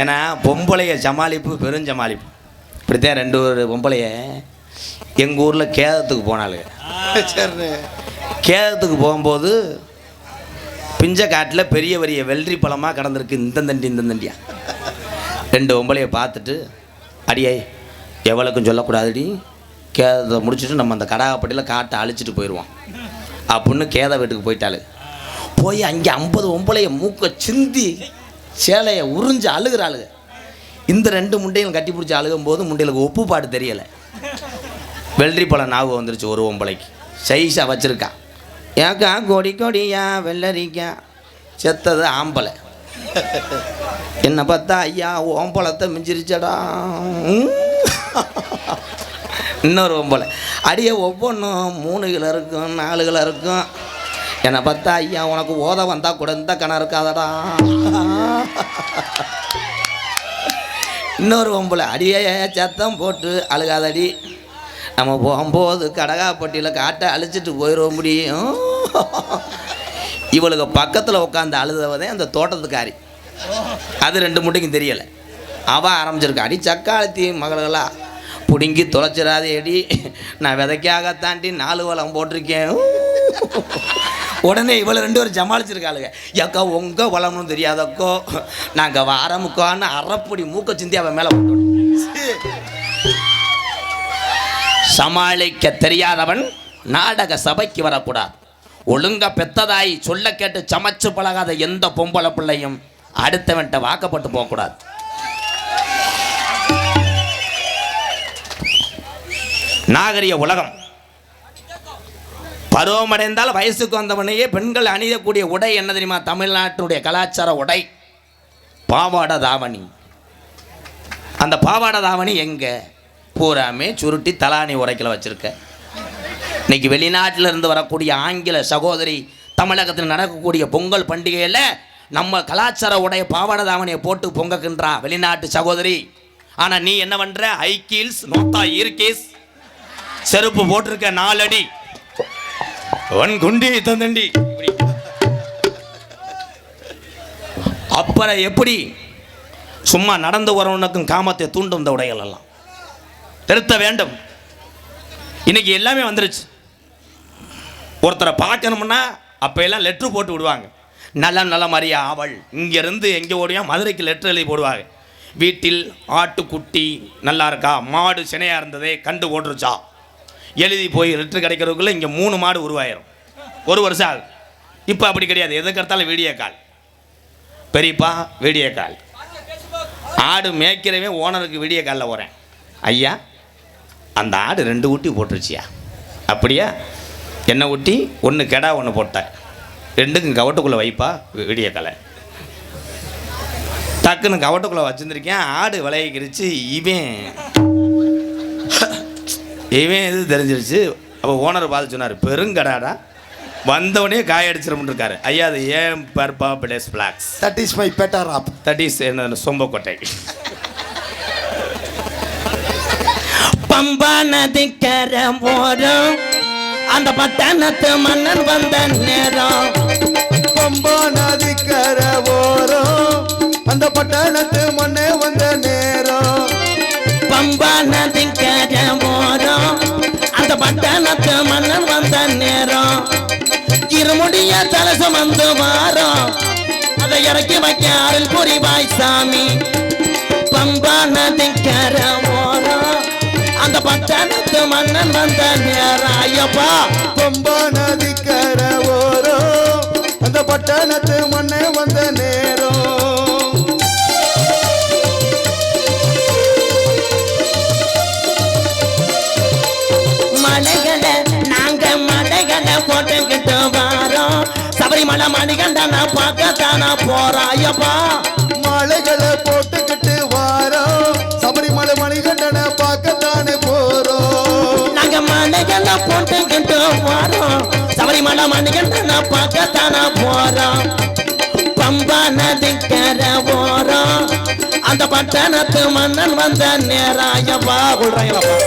ஏன்னா பொம்பளைய சமாளிப்பு பெருஞ்சமாளிப்பு இப்படித்தான் ரெண்டு ஒரு பொம்பளைய எங்கள் ஊரில் கேதத்துக்கு போனாளுங்க. சரி. கேதத்துக்கு போகும்போது பிஞ்ச காட்டில் பெரிய பெரிய வெள்ளரி பழமாக கடந்திருக்கு இந்த தண்டி இந்த தண்டியா. ரெண்டு பொம்பளைய பார்த்துட்டு அடியே எவ்வளோக்கும் சொல்லக்கூடாதுடி. கேதத்தை முடிச்சுட்டு நம்ம அந்த கடாகப்பட்டியில் காட்டை அழிச்சிட்டு போயிடுவோம் அப்படின்னு கேத வீட்டுக்கு போயிட்டாளு போய் அங்கே ஐம்பது பொம்பளைய மூக்க சிந்தி சேலையை உறிஞ்சு அழுகிறாளுங்க இந்த ரெண்டு முண்டையும் கட்டி பிடிச்சி அழுகும் போது முண்டைகளுக்கு உப்பு பாட்டு தெரியலை. வெள்ளரி பழம் ஞாபகம் வந்துருச்சு ஒரு ஒம்பளைக்கு சைஸாக வச்சுருக்கான் ஏக்கா கொடி கொடியா வெள்ளரிக்கா. செத்தது ஆம்பளை. என்ன பார்த்தா ஐயா ஓம்பளத்தை மிஞ்சிருச்சடா. இன்னொரு ஒம்பளை அடியே ஒவ்வொன்றும் மூணு கிலோ இருக்கும் நாலு கிலோ இருக்கும். என்னை பார்த்தா ஐயா உனக்கு ஓத வந்தால் கூட இந்த கணம் இருக்காதடா. இன்னொரு பொம்பளை அடியே சத்தம் போட்டு அழுகாதடி. நம்ம போகும்போது கடகாப்பட்டியில் காட்டை அழிச்சிட்டு போயிட முடியும். இவளுக்கு பக்கத்தில் உட்காந்து அழுதவதே அந்த தோட்டத்துக்காரி. அது ரெண்டு முட்டைக்கும் தெரியலை. அவள் ஆரம்பிச்சிருக்கா. அடி சக்காலத்தி மகள்களா பிடுங்கி தொலைச்சிடாதே அடி நான் விதைக்காக தாண்டி நாலு வளம் போட்டிருக்கேன். உடனே இவ்வளோ ரெண்டு பேரும் ஜமாளிச்சிருக்காளுங்க ஏக்கா உங்க வளம்னு தெரியாதக்கோ. நாங்கள் வாரமுக்கோன்னு அறப்பொடி மூக்க சிந்தி அவன் மேலே சமாளிக்க தெரியாதவன் நாடக சபைக்கு வரக்கூடாது. ஒழுங்க பெத்ததாய் சொல்ல கேட்டு சமைச்சு பழகாத எந்த பொம்பளை பிள்ளையும் அடுத்தவன்ட்ட வாக்கப்பட்டு போகக்கூடாது. நாகரிக உலகம். பருவமடைந்தால் வயசுக்கு வந்தவனையே பெண்கள் அணியக்கூடிய உடை என்ன தெரியுமா? தமிழ்நாட்டினுடைய கலாச்சார உடை. பாவாடை தாவணி. அந்த பாவாடை தாவணி எங்கே? பூராமே சுருட்டி தலானி உரைக்கல வச்சுருக்க. இன்னைக்கு வெளிநாட்டில் இருந்து வரக்கூடிய ஆங்கில சகோதரி தமிழகத்தில் நடக்கக்கூடிய பொங்கல் பண்டிகையில் நம்ம கலாச்சார உடைய பாவாடை தாவணியை போட்டு பொங்கக்கின்றா வெளிநாட்டு சகோதரி. ஆனால் நீ என்ன பண்ணுற ஹை கீல்ஸ் நோத்தா ஈர்கீஸ் செருப்பு போட்டிருக்க நாலடி. ஒன் குண்டி தந்தண்டி. அப்புறம் எப்படி சும்மா நடந்து வரவனுக்கும் காமத்தை தூண்டும் இந்த உடைகள் எல்லாம். திருத்த வேண்டும். இன்னைக்கு எல்லாமே வந்துருச்சு. ஒருத்தரை பார்க்கணும்னா அப்போ எல்லாம் லெட்ரு போட்டு விடுவாங்க. நல்ல நல்ல மாதிரியா அவள் இங்கேருந்து எங்கே ஓடியா மதுரைக்கு லெட்ரு எழுதி போடுவாங்க. வீட்டில் ஆட்டுக்குட்டி நல்லா இருக்கா? மாடு சினையாக இருந்ததே கண்டு ஓட்டுருச்சா எழுதி போய் லெட்ரு கிடைக்கிறதுக்குள்ளே இங்கே மூணு மாடு உருவாயிரும். ஒரு வருஷம் ஆகும் இப்போ அப்படி கிடையாது. எதுக்கெடுத்தாலும் வீடியோ கால். பெரியப்பா வீடியோ கால். ஆடு மேய்க்கிறவே ஓனருக்கு வீடியோ காலில் போகிறேன் ஐயா அந்த ஆடு ரெண்டு ஊட்டி போட்டுருச்சியா? அப்படியா? என்ன ஊட்டி? ஒன்று கெடா ஒன்று போட்டேன் ரெண்டுக்கும் கவட்டுக்குள்ளே வைப்பா வீடியோ காலை. டக்குன்னு கவட்டுக்குள்ளே வச்சுருந்துருக்கேன் ஆடு விளையிக்கிருச்சு இவன் இவன் இது தெரிஞ்சிருச்சு. அப்போ ஓனர் பார்த்து சொன்னார் பெருங்கடாடா. வந்தவொடனே காயடிச்சிருமுன்னு இருக்காரு ஐயா அது ஏன் பர்பா place blocks that is my better half that is என்ன சொம்பக்கோட்டை பம்பா நதிக்கர போறோம் அந்த பட்டணத்து மன்னன் வந்த நேரம். பம்பா நதிக்கர ஓரம் அந்த பட்டணத்து மண்ணே வந்த நேரம். பம்பா நதிக்கர போறோம் அந்த பட்டணத்து மன்னன் வந்த நேரம். இருமுடிய தலசம் வந்து வாரம். அதை இறக்கி வைக்க அருள் புரிவாய் சாமி. பம்பா நதிக்கர ஓரம் அந்த பட்டணத்து மன்னன் வந்த நேரம். ஐயப்பா. பம்பா நதிக்கர ஓரம் அந்த பட்டணத்து மன்னன் வந்த நேரம். சபரிமலை மணிகண்டனை பார்க்கத்தானா போறாயப்பா மாலைகளை போட்டுக்கிட்டு வாரோம். சபரிமலை மணிகண்டனை பார்க்கத்தானே போறோம். நாங்க மலைகளை போட்டுக்கிட்டு வாரோம். சபரிமலை மணிகண்டனை பார்க்கத்தானா போறோம். பம்பா நதிக்கர போறோம் அந்த பட்டணத்து மன்னன் வந்த நேராயப்பா. கொள்றாங்களப்பா.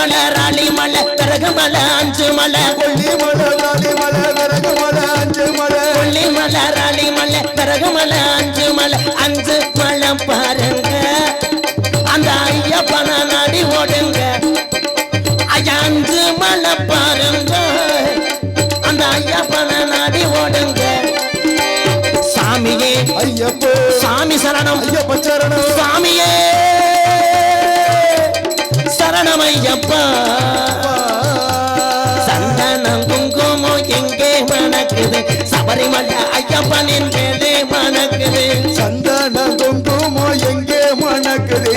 மலை ராளி மலை பிறகு மலை அஞ்சு மலை கொல்லி மலை ராணி மலை விறகு மலை அஞ்சு மலை கொல்லி மலை ராளி மலை பிறகு மலை அஞ்சு மலை அஞ்சு மலை பாருங்க. அந்த ஐயப்பன நடி ஓடுங்க. ஐயா அஞ்சு மலை பாருங்க. அந்த ஐயப்பன நடி ஓடுங்க. சாமியே ஐயப்போ. சாமி சரணம். ஐயப்ப சரணம். சாமியே. சரணம் ஐயப்பா சந்தனம் குங்குமம் எங்கே மணக்குது? சபரிமலை ஐயப்பனின் மேலே மணக்குது. சந்தன குங்குமோ எங்கே மணக்குது.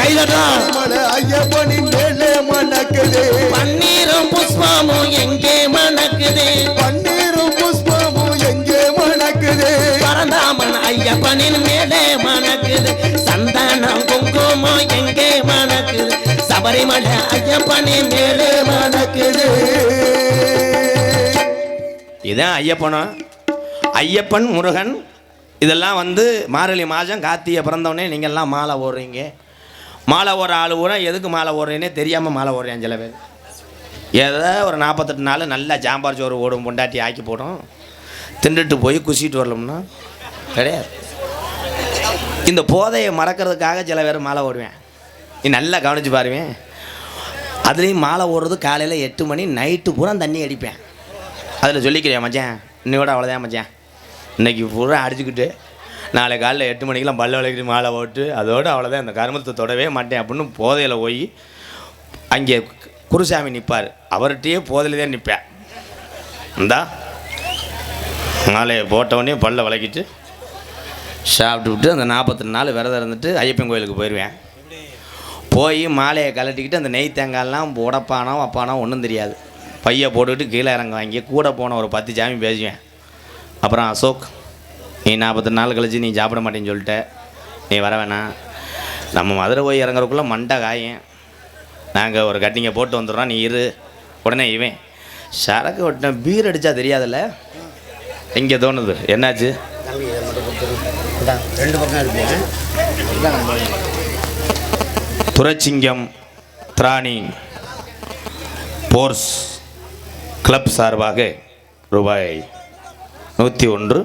மலை ஐயப்பனின் மேலே மணக்குது. பன்னீரும் புஷ்பமும் எங்கே மணக்குது? பன்னீரும் புஷ்பமும் எங்கே மணக்குது? பரந்தாமன் ஐயப்பனின் மேலே மணக்குது. சந்தனம் குங்குமம் எங்கே மணக்குது? சபரிமல ஐயப்பனே மேலே மணக்குது. இதான் ஐயப்பனும் ஐயப்பன் முருகன் இதெல்லாம் வந்து மார்கழி மாதம் கார்த்திகை பிறந்தவொடனே நீங்கள்லாம் மாலை ஓடுறீங்க. மாலை ஓடுற ஆள் ஊரா எதுக்கு மாலை ஓடுறீங்கன்னே தெரியாமல் மாலை ஓடுறேன் சில பேர். ஏதோ ஒரு நாற்பத்தெட்டு நாள் நல்லா ஜாம்பார் சோறு ஓடும் பொண்டாட்டி ஆக்கி போடும். தின்றுட்டு போய் குசிட்டு வரலம்னா கிடையாது. இந்த போதையை மறக்கிறதுக்காக சில பேர் மாலை ஓடுவேன். நீ நல்லா கவனிச்சு பாருவேன் அதுலேயும் மாலை ஓடுறது காலையில் எட்டு மணி நைட்டு பூரா தண்ணி அடிப்பேன். அதில் சொல்லிக்கிறேன் மச்சான்? இன்னையோட அவ்வளோதான் மச்சான். இன்னைக்கு பூரா அடிச்சுக்கிட்டு நாளை காலையில் எட்டு மணிக்கெலாம் பல்ல விளக்கிட்டு மாலை ஓட்டு அதோடு அவ்வளோதான் இந்த கருமத்தை தொடவே மாட்டேன் அப்படின்னு போதையில் போய் அங்கே குருசாமி நிற்பார் அவர்கிட்டயே போதையில தான் நிற்பேன் இந்தா மாலையை போட்டவொடனே பல்ல விளக்கிட்டு சாப்பிட்டு விட்டு அந்த நாற்பத்தி நாள் விரதம் இருந்துட்டு ஐயப்பன் கோயிலுக்கு போயிடுவேன் போய் மாலையை கலட்டிக்கிட்டு அந்த நெய் தேங்காயெல்லாம் உடப்பானோ வப்பானோ ஒன்றும் தெரியாது. பையை போட்டுக்கிட்டு கீழே இறங்க வாங்கி கூட போன ஒரு பத்து சாமி பேசுவேன். அப்புறம் அசோக் நீ நாற்பத்தி நாள் கழிச்சு நீ சாப்பிட மாட்டேன்னு சொல்லிட்ட. நீ வர வேணாம். நம்ம மதுரை போய் இறங்குறதுக்குள்ளே மண்டை காயும். நாங்கள் ஒரு கட்டிங்கை போட்டு வந்துடுறோம். நீ இரு. உடனே இவன் சரக்கு ஒட்டின பீர் அடித்தா தெரியாதுல்ல? இங்கே தோணுது. என்னாச்சு? ரெண்டு பக்கம் இருக்கு. துரச்சிங்கம் திராணி போர்ஸ் கிளப் சார்பாக ரூபாய் நூற்றி ஒன்று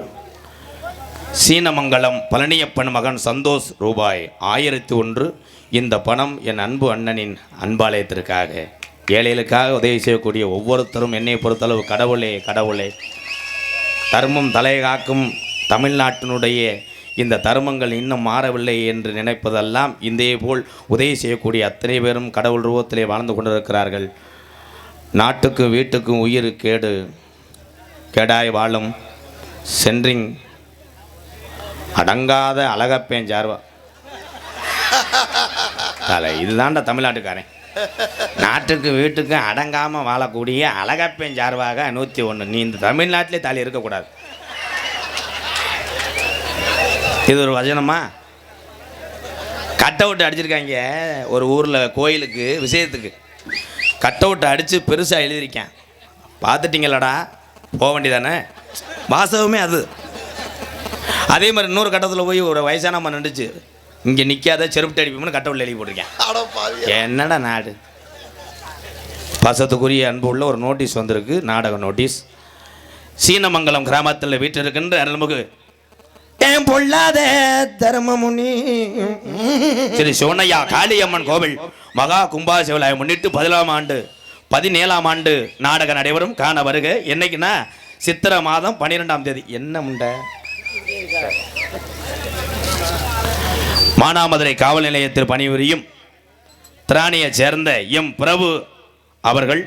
சீனமங்கலம் பழனியப்பன் மகன் சந்தோஷ் ரூபாய் ஆயிரத்தி ஒன்று இந்த பணம் என் அன்பு அண்ணனின் அன்பாலயத்திற்காக ஏழைகளுக்காக உதவி செய்யக்கூடிய ஒவ்வொருத்தரும் என்னை பொறுத்தளவு கடவுளே கடவுளே. தர்மம் தலை காக்கும் தமிழ்நாட்டினுடைய இந்த தருமங்கள் இன்னும் மாறவில்லை என்று நினைப்பதெல்லாம் இந்தே போல் உதவி செய்யக்கூடிய அத்தனை பேரும் கடவுள் ரூபத்திலே வாழ்ந்து கொண்டிருக்கிறார்கள். நாட்டுக்கும் வீட்டுக்கும் உயிர் கேடு கேடாய் வாழும் சென்றிங் அடங்காத அழகப்பேன் ஜார்வா. தலை இதுதான்டா தமிழ்நாட்டுக்காரன். நாட்டுக்கு வீட்டுக்கும் அடங்காமல் வாழக்கூடிய அழகப்பேன் ஜார்வாக நூற்றி ஒன்று நீ இந்த தமிழ்நாட்டிலே தலை இருக்கக்கூடாது. இது ஒரு வசனமா கட் அவுட் அடிச்சிருக்காங்க. ஒரு ஊரில் கோயிலுக்கு விஷயத்துக்கு. கட் அவுட் அடித்து பெருசாக எழுதியிருக்கேன். பார்த்துட்டீங்களடா? போக வேண்டியதானே? வாசகமே அது. அதே மாதிரி இன்னொரு கட்டத்தில் போய் ஒரு வயசானம்மா நின்றுச்சு. இங்கே நிற்காத செருப்பு அடிப்போம்னு கட் அவுட்டில் எழுதி போட்டிருக்கேன். என்னடா நாடு? பசத்துக்குரிய அன்பு உள்ள ஒரு நோட்டீஸ் வந்திருக்கு. நாடக நோட்டீஸ். சீனமங்கலம் கிராமத்தில் வீட்டு இருக்கின்ற அருள்முகு ஏன் பொல்லாத தர்மமுனி. சரி சிவனையா காளியம்மன் கோவில் மகா கும்பாசிவலாயை முன்னிட்டு பதினாலாம் ஆண்டு பதினேழாம் ஆண்டு நாடக நடைபெறும். காண வருக. என்னைக்குன்னா? சித்திரை மாதம் பன்னிரெண்டாம் தேதி. என்ன முண்டை? மானாமதுரை காவல் நிலையத்தில் பணிபுரியும் திராணியைச் சேர்ந்த எம். பிரபு அவர்கள்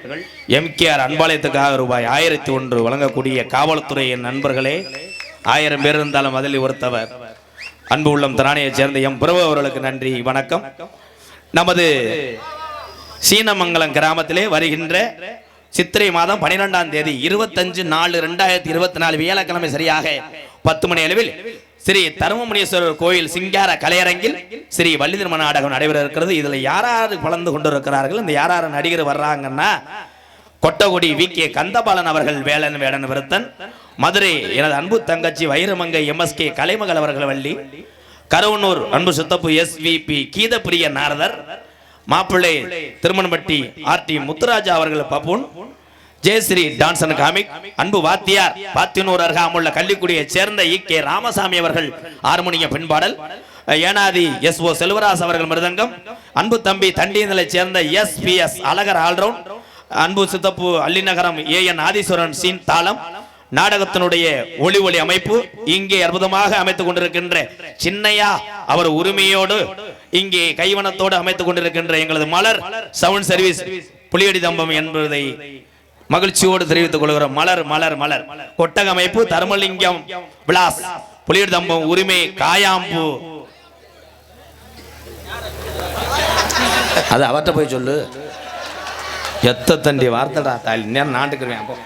எம்கேஆர் அன்பாலயத்துக்காக ரூபாய் ஆயிரத்தி ஒன்று வழங்கக்கூடிய காவல்துறையின் நண்பர்களே ஆயிரம் பேர் இருந்தாலும் அதில் ஒருத்தவர். அன்பு உள்ளம் திராணியைச் சேர்ந்த எம் பிரபு அவர்களுக்கு நன்றி வணக்கம். நமது சீனமங்கலம் கிராமத்திலே வருகின்ற சித்திரை மாதம் பனிரெண்டாம் தேதி இருபத்தஞ்சு நாலு ரெண்டாயிரத்தி இருபத்தி நாலு வியாழக்கிழமை சரியாக பத்து மணி அளவில் ஸ்ரீ தருமமுனீஸ்வரர் கோயில் சிங்கார கலையரங்கில் ஸ்ரீ வள்ளி நாடகம் நடைபெற இருக்கிறது. இதுல யாராரு கலந்து கொண்டிருக்கிறார்கள்? இந்த யாராரு நடிகர் வர்றாங்கன்னா கொட்டகுடி வி கே கந்தபாலன் அவர்கள் வேலன் வேடன் விருத்தன் மதுரை எனது அன்பு தங்கச்சி வைரமங்கை எம்எஸ்கே கலைமகள் அவர்கள் வள்ளி கரவனூர் அன்பு சுத்தப்பு எஸ்விபி கீதப்பிரிய நாரதர் மாப்பிள்ளை திருமணப்பட்டி ஆர் டி முத்துராஜா அவர்கள் buffoon Jayashree dance and comic அன்பு வாத்தியார் பாத்தினூர் அருகாமுள்ள கள்ளிக்குடியைச் சேர்ந்த இ கே ராமசாமி அவர்கள் ஹார்மோனிய பின்பாடல் ஏனாதி எஸ் ஓ செல்வராஜ் அவர்கள் மிருதங்கம் அன்பு தம்பி தண்டியங்களைச் சேர்ந்த S P S Alagar all round அன்பு சித்தப்பு Allinagaram A N Adheeswaran scene தாளம் நாடகத்தினுடைய ஒளி ஒளி அமைப்பு இங்கே அற்புதமாக அமைத்துக் கொண்டிருக்கின்ற சின்னையா அவர் உரிமையோடு இங்கே கைவனத்தோடு அமைத்துக் கொண்டிருக்கின்ற எங்களது மலர் சவுண்ட் சர்வீஸ் புலியடி தம்பம் என்பதை மகிழ்ச்சியோடு தெரிவித்துக் கொள்கிறோம். மலர் மலர் மலர். கொட்டக அமைப்பு தர்மலிங்கம் விலாஸ் புலியடி தம்பம் உரிமை காயாம்பு. அது அவர்கிட்ட போய் சொல்லு. எத்த தண்டி வார்த்தைடா தாய். நேரம் நாட்டுக்குருவேன் அப்போ.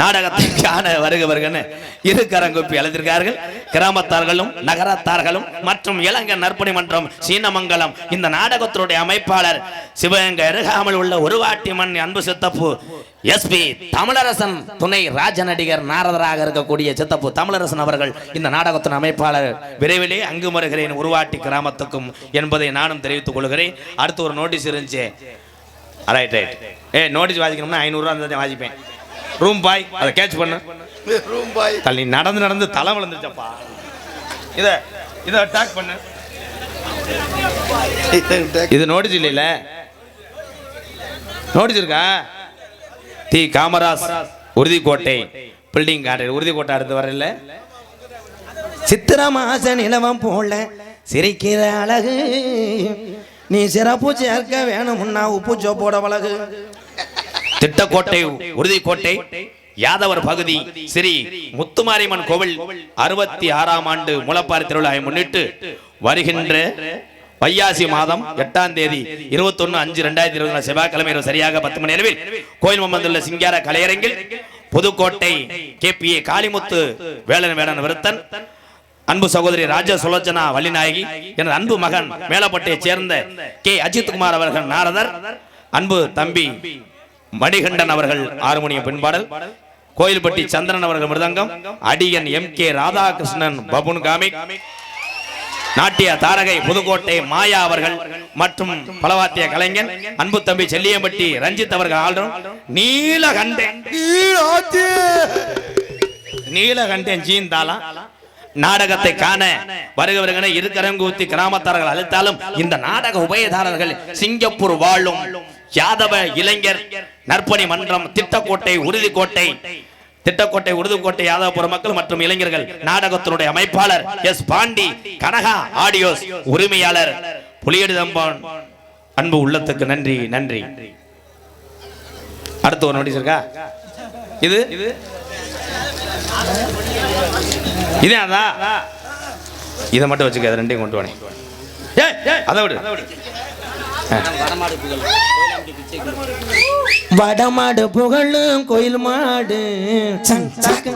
நாடகத்தை காண வருக வருகன்னு இரு கரங்குப்பி அழைத்திருக்கார்கள் கிராமத்தார்களும் நகரத்தார்களும் மற்றும் இலங்கை நற்பணி மன்றம் சீனமங்கலம். இந்த நாடகத்தினுடைய அமைப்பாளர் சிவகங்கை அருகாமல் உள்ள ஒருவாட்டி மண் அன்பு சித்தப்பு எஸ்பி தமிழரசன் துணை ராஜ நடிகர் நாரதராக இருக்கக்கூடிய சித்தப்பு தமிழரசன் அவர்கள் இந்த நாடகத்தின் அமைப்பாளர். விரைவிலே அங்கு வருகிறேன் உருவாட்டி கிராமத்துக்கும் என்பதை நானும் தெரிவித்துக் கொள்கிறேன். அடுத்து ஒரு நோட்டீஸ் இருந்துச்சு. ரைட் ரைட் ஏ நோட்டீஸ் வாசிக்கணும்னா ஐநூறுரூவா அந்த வாசிப்பேன். ரூம் பாய் அதை கேட்ச் பண்ணு. ரூம் பாய் தள்ளி நடந்து நடந்து தலை விழுந்துச்சப்பா இத இத அட்டாக் பண்ணு. இது நோட்டீஸ் இல்லைல்ல நோட்டீஸ் இருக்கா? T Kamaraj Uruthikottai. Building card Uruthikottai அடுத்து வரல. சித்திர மாச நிலவம் போல சிரிக்கிற அழகு. நீ சிறப்பு சேர்க்க வேணும்னா உப்பு சோப்போட பழகு. திட்டக்கோட்டை உறுதிக்கோட்டை யாதவர் பகுதி ஸ்ரீ முத்துமாரியம்மன் கோவில் அறுபத்தி ஆறாம் ஆண்டு முளப்பாரி திருவிழாவை முன்னிட்டு வருகின்ற வையாசி மாதம் எட்டாம் தேதி இருபத்தி ஒன்னு அஞ்சு ரெண்டாயிரத்தி இருபது செவ்வாய்க்கிழமை சரியாக பத்து மணி அளவில் கோயில் மம்பந்துள்ள சிங்கார கலையரங்கில் Pudukkottai K P A Kalimuthu Velan வேடன் விருத்தன் அன்பு சகோதரி ராஜ சுலோச்சனா வள்ளிநாயகி எனது அன்பு மகன் மேலப்பட்டையைச் சேர்ந்த கே அஜித்குமார் அவர்கள் நாரதர் அன்பு தம்பி மணிகண்டன் அவர்கள் ஹார்மோனிய பின்பாடல் கோயில்பட்டி சந்திரன் அவர்கள் மிருதங்கம் அடியன் M K Radhakrishnan buffoon comic நாட்டிய தாரகை புதுக்கோட்டை மாயா அவர்கள் மற்றும் பலவாத்திய கலைஞன் அன்பு தம்பி செல்லியம்பட்டி ரஞ்சித் அவர்கள் ஆளும் நீலகண்டன். நீலகண்டன் ஜீன் தாளா நாடகத்தை காண வருக வருகன இருக்கரங்கூத்தி கிராமத்தார்கள் அழைத்தாலும் இந்த நாடக உபயதாரர்கள் சிங்கப்பூர் வாழும் யாதவ இளைஞர் நற்பணி மன்றம் திட்டக்கோட்டை உறுதிக்கோட்டை திட்டக்கோட்டை உருதுக்கோட்டை யாதவபுர மக்கள் மற்றும் இளைஞர்கள் நாடகத்தினுடைய அமைப்பாளர் எஸ் பாண்டி கனகா ஆடியோஸ் உரிமையாளர் புலியடி தம்பான் அன்பு உள்ளத்துக்கு நன்றி நன்றி. அடுத்து ஒரு நோட்டீஸ் இருக்கா? இது? இதே அதான். இதை மட்டும் வச்சுக்க ரெண்டையும் கொண்டு வானே அதை விடு. வடமாடு புகழும் கோயில் மாடு. Chuck chuck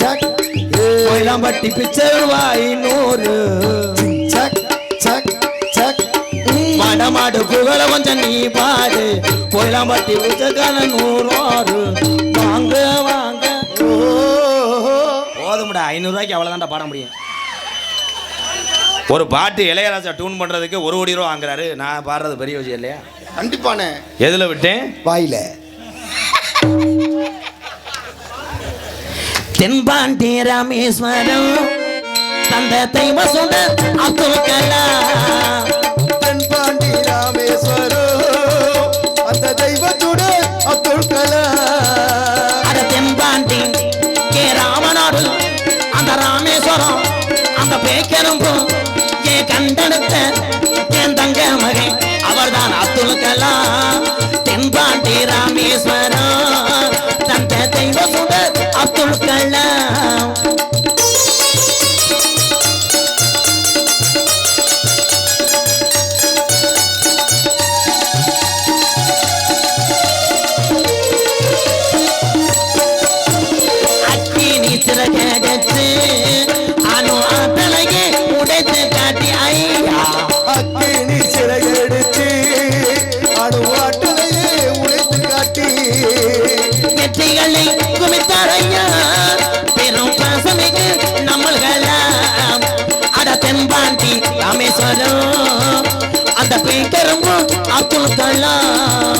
chuck. கோயிலாம்பட்டி பிச்சை வாய் நூறு. Chuck chuck chuck. வடமாடு புகழ கொஞ்சம் நீ பாடு. கோயிலாம்பட்டி பிச்சைக்கான நூறு வாங்க வாங்க. போதும்டா ஐநூறுரூவாய்க்கு அவ்வளோதான்டா பாட முடியும். ஒரு பாட்டு இளையராஜா டியூன் பண்றதுக்கு ஒரு கோடி ரூபா வாங்குறாரு. நான் பாடுறது பெரிய விஷயம் இல்லையா? கண்டிப்பானே எதுல விட்டேன்? வாயில. தென்பாண்டி ராமேஸ்வரம் தந்த தெய்வ சுட அப்துல் கலாம். தென்பாண்டி ராமேஸ்வரம் அந்த தெய்வத்துட அப்துல் கலாம். அட தென்பாண்டி கே ராமநாடு அந்த ராமேஸ்வரம் அந்த பேக்கரும்பு ஏ கண்டெடுத்த என் தங்க மகன் அவர்தான் அப்துல் கலாம். தென்பாண்டி ராமேஸ்வரம். அப்துல் கலாம்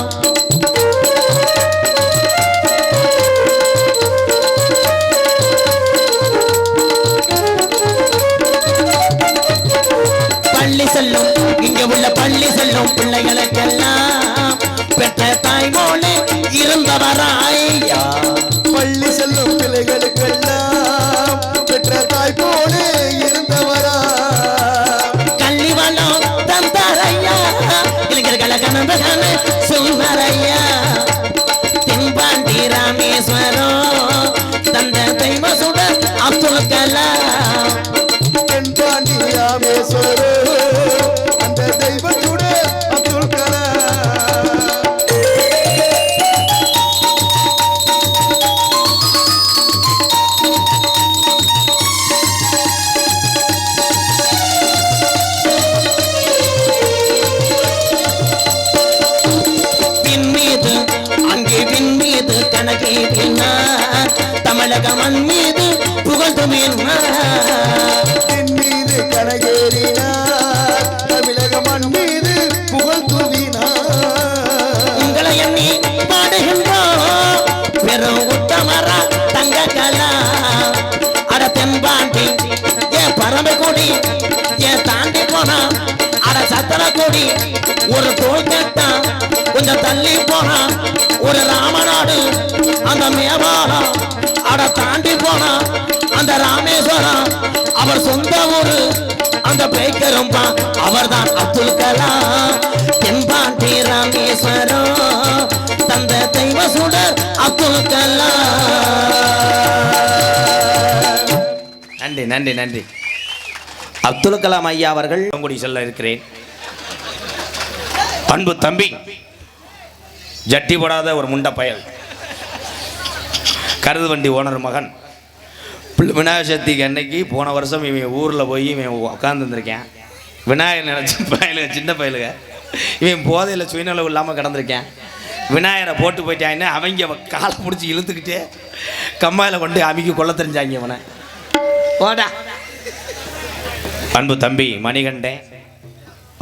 பள்ளி செல்லும் இங்க உள்ள பள்ளி செல்லும் பிள்ளைகளுக்கெல்லாம் பெற்ற தாய்மோனே இருந்தவராய்யா இளைஞர்களை கணவன் கொடி ஒரு தோல் கட்டான் கொஞ்சம் தள்ளி போனா ஒரு ராமநாடு அந்த மேவாரம் அட தாண்டி போனா அந்த ராமேஸ்வரம் அவர் சொந்த ஊரு அந்த பேக்கரும்பா அவர்தான் அப்துல் கலாம். தென்பாண்டி ராமேஸ்வரம் தந்த தெய்வ சுடர் அப்துல் கலாம். நன்றி நன்றி நன்றி. அப்துல் கலாம் ஐயா அவர்கள் சொல்ல இருக்கிறேன். அன்பு தம்பி ஜட்டி போடாத ஒரு முண்ட பயல். கருது வண்டி ஓனர் மகன். விநாயகர் சதுர்த்திக்கு அன்னைக்கு போன வருஷம் இவன் ஊரில் போய் இவன் உட்காந்துருந்துருக்கேன் விநாயகர் நினச்சி பயலுங்க சின்ன பயலுங்க. இவன் போதையில் சுயநலவு இல்லாமல் கிடந்திருக்கேன். விநாயகரை போட்டு போயிட்டான்னு அவங்க அவன் காலை பிடிச்சி இழுத்துக்கிட்டே கம்மாயில் கொண்டு அவங்க கொள்ள தெரிஞ்சாங்க இவனை. போடா. அன்பு தம்பி மணிகண்டன்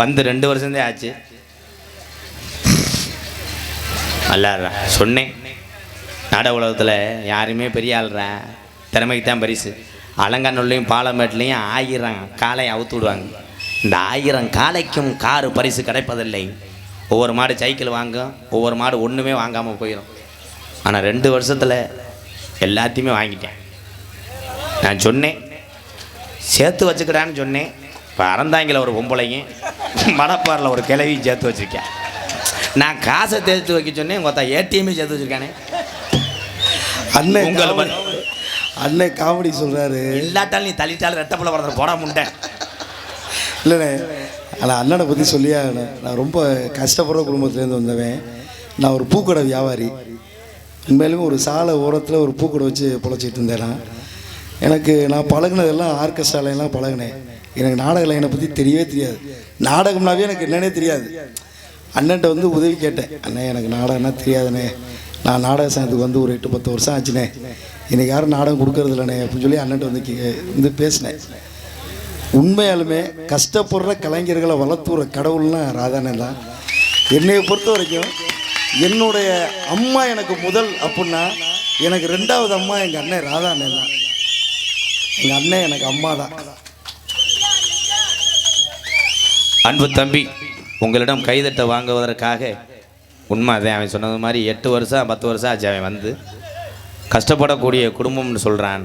வந்து ரெண்டு வருஷம்தான் ஆச்சு. நல்லாடுறா சொன்னேன். நாட உலகத்தில் யாருமே பெரிய ஆள்றா. திறமைக்கு தான் பரிசு. அலங்காநல்லூர்லையும் பாலமேட்லேயும் ஆயிரம் காலை அவுத்து விடுவாங்க. இந்த ஆயிரம் காலைக்கும் காரு பரிசு கிடைப்பதில்லை. ஒவ்வொரு மாடு சைக்கிள் வாங்கும். ஒவ்வொரு மாடு ஒன்றுமே வாங்காமல் போயிடும் ஆனால் ரெண்டு வருஷத்தில் எல்லாத்தையுமே வாங்கிட்டேன். நான் சொன்னேன். சேர்த்து வச்சுக்கிறான்னு சொன்னேன். இப்போ அறந்தாங்கில் ஒரு பொம்பளையும் மணப்பாரில் ஒரு கிளவியும் சேர்த்து வச்சுருக்கேன். நான் காசை சேர்த்து வைக்க சொன்னேன் உங்கள் ஏடிஎம்மே சேர்த்து வச்சுருக்கானே. அண்ணன் உங்களை அண்ணன் காமெடி சொல்றாரு. இல்லாட்டாலும் நீ தள்ளிட்டாலும் ரெட்டப்பிள்ளை பிறந்த போட முண்டை. இல்லைண்ணே ஆனால் அண்ணனை பற்றி சொல்லியே. நான் ரொம்ப கஷ்டப்படுற குடும்பத்துலேருந்து வந்தவன். நான் ஒரு பூக்கடை வியாபாரி. உண்மையிலுமே ஒரு சாலை ஓரத்தில் ஒரு பூக்கடை வச்சு பொழைச்சிட்டு இருந்தேன். எனக்கு நான் பழகுனதெல்லாம் ஆர்கெஸ்ட்ராலையெல்லாம் பழகினேன். எனக்கு நாடக லைனை பற்றி தெரியவே தெரியாது. நாடகம்னாவே எனக்கு என்னன்னே தெரியாது. அண்ணன்ட்ட வந்து உதவி கேட்டேன். அண்ணே எனக்கு நாடகம்னா தெரியாதுண்ணே. நான் நாடக சங்கத்துக்கு வந்து ஒரு எட்டு பத்து வருஷம் ஆச்சுண்ணே. எனக்கு யாரும் நாடகம் கொடுக்கறது இல்லைண்ணே அப்படின்னு சொல்லி அண்ணன்ட்ட வந்து கே- வந்து பேசினேன். உண்மையாலுமே கஷ்டப்படுற கலைஞர்களை வளர்த்துற கடவுள்னா ராதானே தான். என்னையை பொறுத்த வரைக்கும் என்னுடைய அம்மா எனக்கு முதல் அப்படின்னா எனக்கு ரெண்டாவது அம்மா எங்கள் அண்ணன் ராதானே தான். எங்கள் அண்ணன் எனக்கு அம்மா தான். அன்பு தம்பி உங்களிடம் கைதட்ட வாங்குவதற்காக உண்மை அதே அவன் சொன்னது மாதிரி எட்டு வருஷம் பத்து வருஷம் ஆச்சு அவன் வந்து. கஷ்டப்படக்கூடிய குடும்பம்னு சொல்கிறான்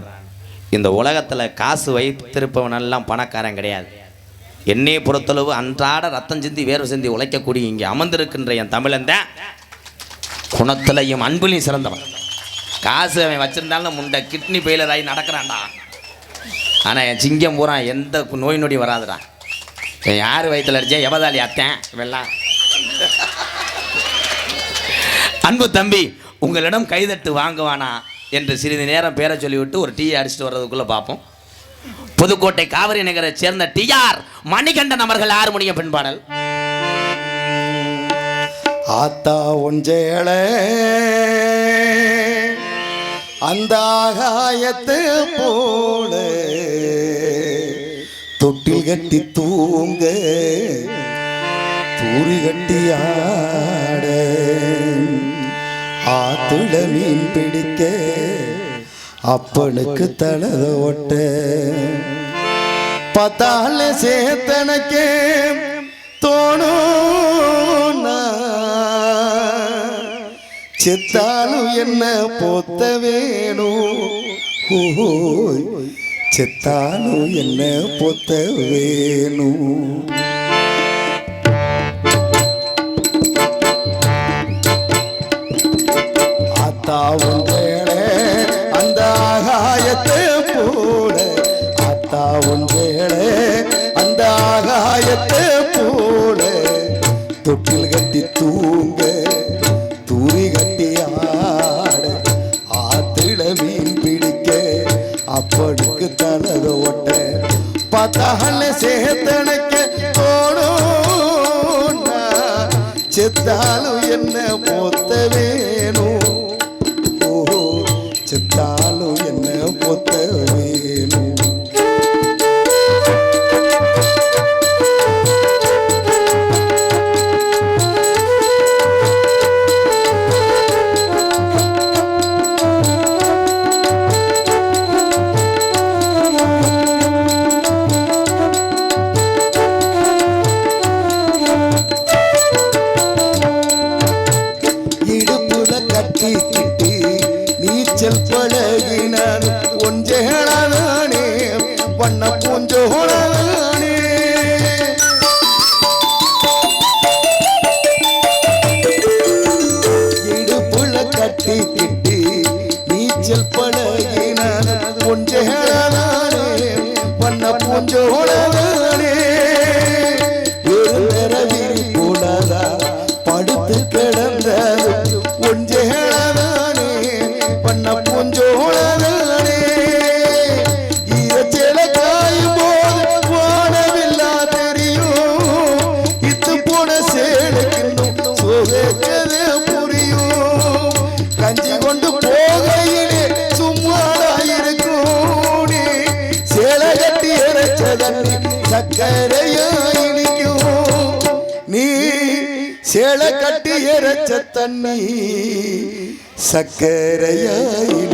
இந்த உலகத்தில் காசு வைத்திருப்பவனெல்லாம் பணக்காரன் கிடையாது. என்னையை பொறுத்தளவு அன்றாட ரத்தம் சிந்தி வேர்வை சிந்தி உழைக்கக்கூடிய இங்கே அமர்ந்திருக்கின்ற என் தமிழன் தான். குணத்திலையும் அன்பிலையும் சிறந்தவன். காசு அவன் வச்சிருந்தாலும் முண்டை கிட்னி ஃபெயிலர் ஆகி நடக்கிறான்டா. ஆனால் என் சிங்கம் பூரா எந்த நோய் நொடி வராதுடா. யார் வயிற்றுல அடிச்சேன் எவதாலி அத்தேன் இவெல்லாம். அன்பு தம்பி உங்களிடம் கைதட்டு வாங்குவானா என்று சிறிது நேரம் பேரை சொல்லிவிட்டு ஒரு டீயை அடிச்சுட்டு வர்றதுக்குள்ள பார்ப்போம். புதுக்கோட்டை காவிரி நகரை சேர்ந்த டிஆர் மணிகண்டன் அவர்கள் ஆறு மணிய பின்பாடல். ஆத்தா ஒஞ்சேள அந்த ஆகாயத்து போல. கட்டி தூங்க தூரி கட்டி ஆட. ஆத்துல மீன் பிடிக்க அப்பனுக்கு தலத ஒட்ட. பத்தால சேத்தனக்கே தோணும் செத்தாலும் என்ன பொத்த வேணும்? செத்தாலும் என்ன பொத்த வேணும் ஆத்தாவும் வேலை அந்த ஆகாயத்தை போல. ஆத்தாவும் வேலை அந்த ஆகாயத்தை போல. தொட்டில் கட்டி தூங்க செய்தாலும் என்ன வச்ச தண்ணி சக்கரையாயின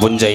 மடத்தான் புஞ்சை